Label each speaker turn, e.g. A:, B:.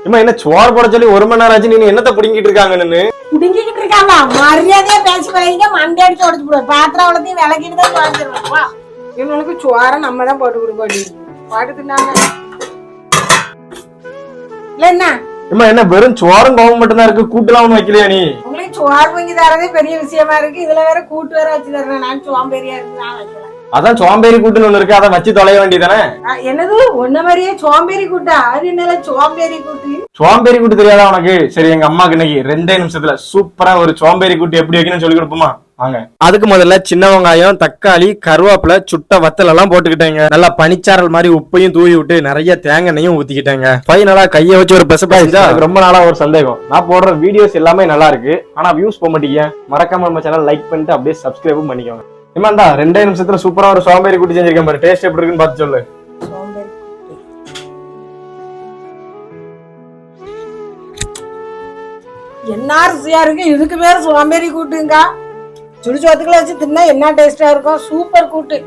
A: இம்மா என்ன சோறு போட சொல்லி ஒரு மணி நேரம் ஆச்சு நீ என்னத்த புடிங்கிட்டு இருக்காங்க நின்னு?
B: புடுங்கிட்டு இருக்காங்க. மரியாதையா பேசி வைங்க மண்டை அடிச்சு உடச்சு போடுவோம் பாத்திரம் அவ்வளோத்தையும் விளக்கிட்டு தான் வாங்கிடுவேன் வா. இவனுக்கு சோறை நம்ம தான் போட்டு கொடுக்க வேண்டியது பாட்டு தின்னாங்க. இல்ல என்ன?
A: இம்மா என்ன வெறும் சோறும் கோவம் மட்டும் தான் இருக்கு? கூட்டுலாம் ஒண்ணும் வைக்கலையா நீ?
B: உங்களுக்கு சோறு வாங்கி தரதே பெரிய விஷயமா இருக்கு. இதுல வேற கூட்டு வேற வச்சு தர்றேன் நான் சோம்பேறியா இருக்கு நான் வைக்கல
A: அதான் சோம்பேறி கூட்டுன்னு ஒண்ணு இருக்கு அதை வச்சு தொலைய வேண்டியதானே
B: என்னது? ஒன்ன மாதிரியே சோம்பேறி கூட்டா? அது என்னல சோம்பேறி கூட்டு?
A: சோம்பேறி கூட்டு தெரியாதா உனக்கு? சரி எங்க அம்மாக்கு இன்னைக்கு ரெண்டே நிமிஷத்துல சூப்பரா ஒரு சோம்பேறி கூட்டு எப்படி வைக்கணும்னு சொல்லி கொடுப்போமா? வாங்க. அதுக்கு முதல்ல சின்ன வெங்காயம் தக்காளி கருவேப்பிலை சுட்ட வத்தல் எல்லாம் போட்டுக்கிட்டேங்க. நல்லா பனிச்சாரல் மாதிரி உப்பையும் தூவி விட்டு நிறைய தேங்காய் எண்ணெயும் ஊத்திக்கிட்டேங்க. ஃபைனலா கையை வச்சு ஒரு பெசப்பா எனக்கு ரொம்ப நாளா ஒரு சந்தேகம். நான் போடுற வீடியோஸ் எல்லாமே நல்லா இருக்கு. ஆனா வியூஸ் போக மாட்டீங்க மறக்காம நம்ம சேனல் லைக் பண்ணிட்டு அப்படியே சப்ஸ்கிரைபும் பண்ணிக்கோங்க. இம்மாண்டா ரெண்டே நிமிஷத்துல சூப்பரா ஒரு சோம்பேறி கூட்டி செஞ்சிருக்கேன் பாரு. டேஸ்ட் எப்படி இருக்குன்னு பார்த்து சொல்லு.
B: என்ன ருசியா இருக்கு? இதுக்கு பேர் சோம்பேறி கூட்டுங்க. சுடு வச்சு தின்னா என்ன டேஸ்டா இருக்கும்? சூப்பர் கூட்டு.